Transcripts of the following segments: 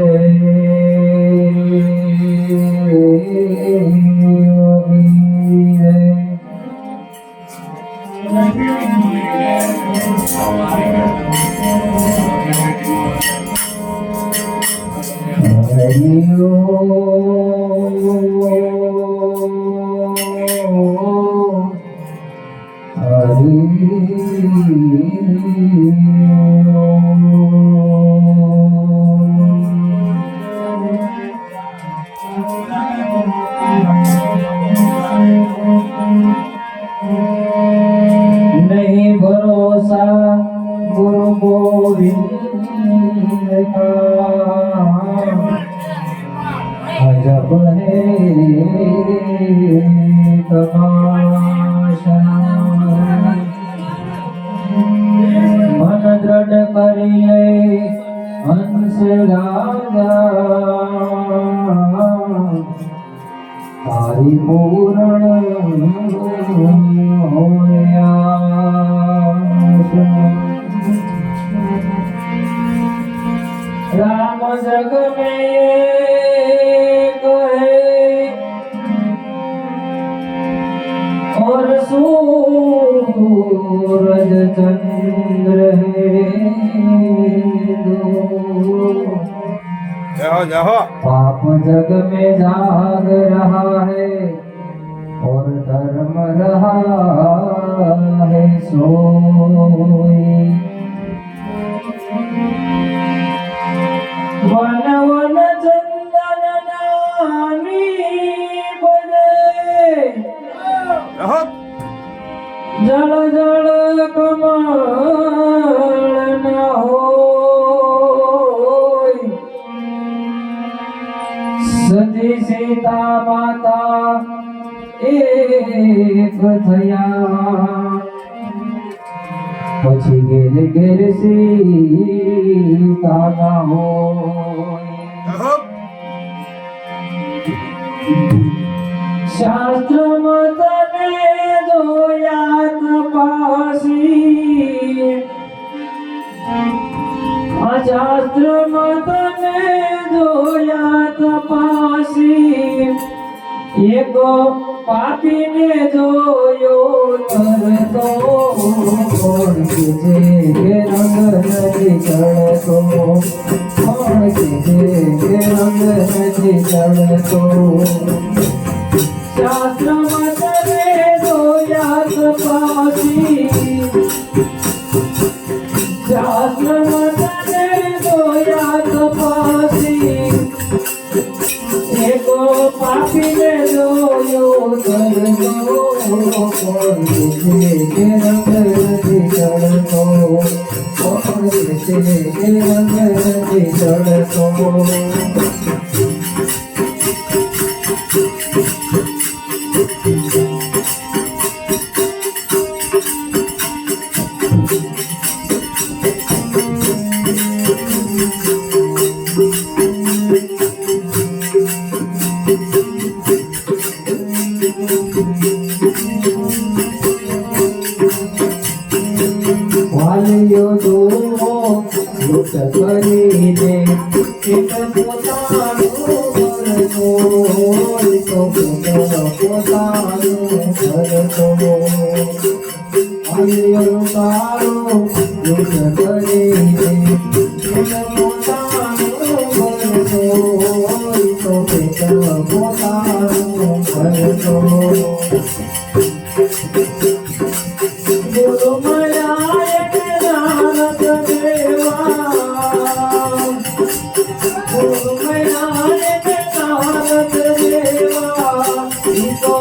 Hallelujah. Senhor. જાઓ જાઓ. પાપ જગ મે જાગ રહા હે ઓર ધર્મ રહા હે સોઈ. વન વન ચંદન નામી બદે જળ જળ કમળ સીતા માતા એક થયા પછી ઘેર ઘેર સીતા ના હોય શાસ્ત્ર તને જોયાત તપાસી આ શાસ્ત્ર એક પાપીને જોયો તરતો કોણ કે જે કે રંગ નથી ચડતો? કોણ કે રંગ નથી ચડતો? કોણ છે પોતાનું કરતો વાલીઓ તારો લૂંટ કરીને એક પોતાનું કરતો કરતો ગુરુ મયાયક નાનક દેવા ગુરુ મયાયક નાનક દેવા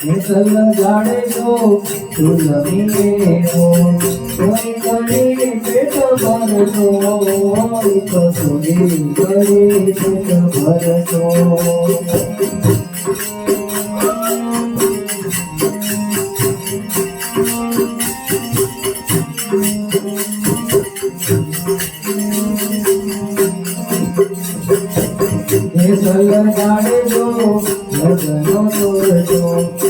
રોજ રામાયણ લખતો કોણ છે કે રંગ નથી ચડતો કોણ છે કે રંગ નથી ચડતો મિસલ જાડે તો તું જમીને ભરતો તો સુની કરી પેટ ભરતો હે સલગાડે જો લગાડી પેટ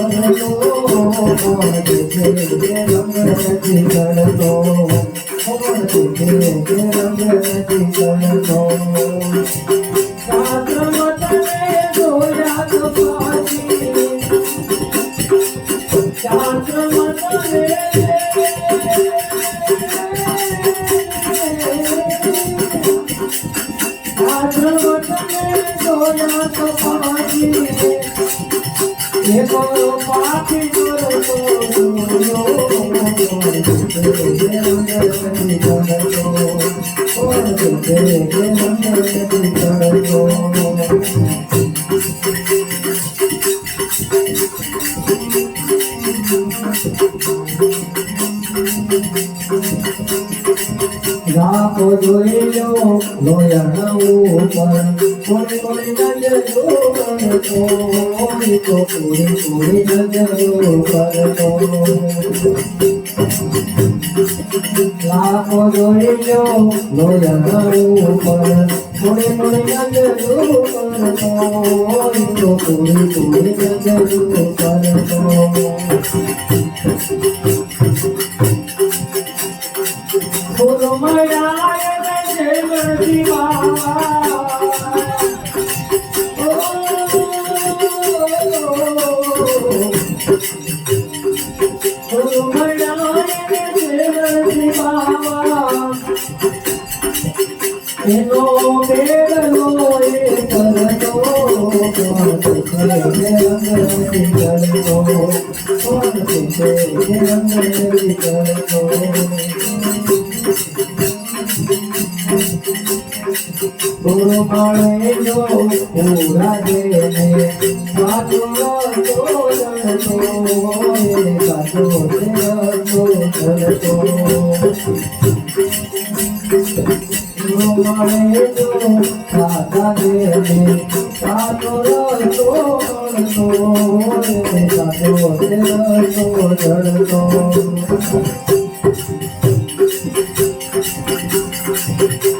ઈ તો ચોરી કરી પેટ ભરતો ગુરુ મયા એટલે રાખો જોઈ લો લોયા ઉપર કોઈ કોઈ નજરો કરતો કોઈ તો કોઈ કોઈ નજરો કરતો લાખો જોઈ લો લોયા ઉપર કોઈ કોઈ નજરો કરતો કોઈ તો કોઈ કોઈ નજરો કરતો બોલો મરાય ને મળે જો પૂરા દેને રતો જણતો એ સાચો રતો જણતો ગુરુ મળે જો સાચા દેને સાચો રતો જણતો એ સાચો રતો જણતો પાળા ગામમાં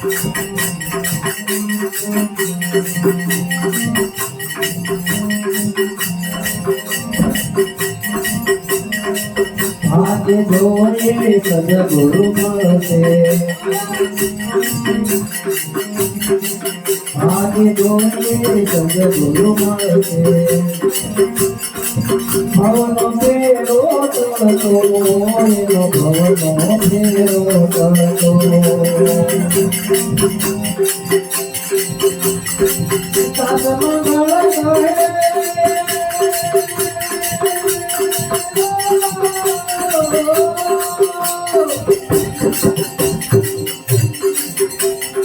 આજે જોઈએ સદગુરુ મળશે. હાથ જોઈએ સદગુરુ મળશે. ভবন ফেরো চল চলো এলো ভবন ফেরো চল চলো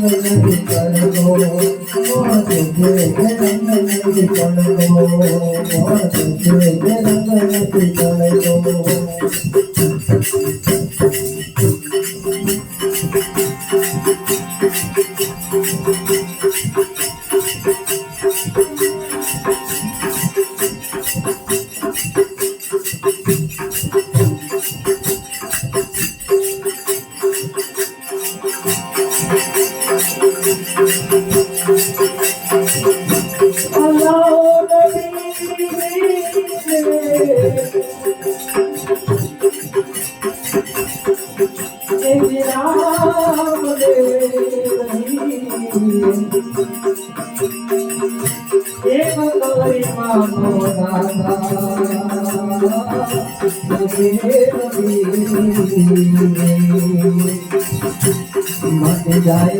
Thank you. મત જાય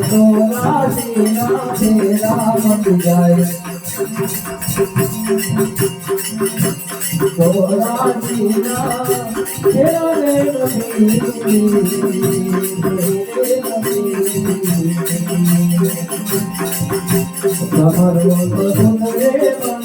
તો રાશિ ના ફેરા મત જાય તો રાશિ ના ફેરા રે કમરો તો સુંદરે મન પામે રામ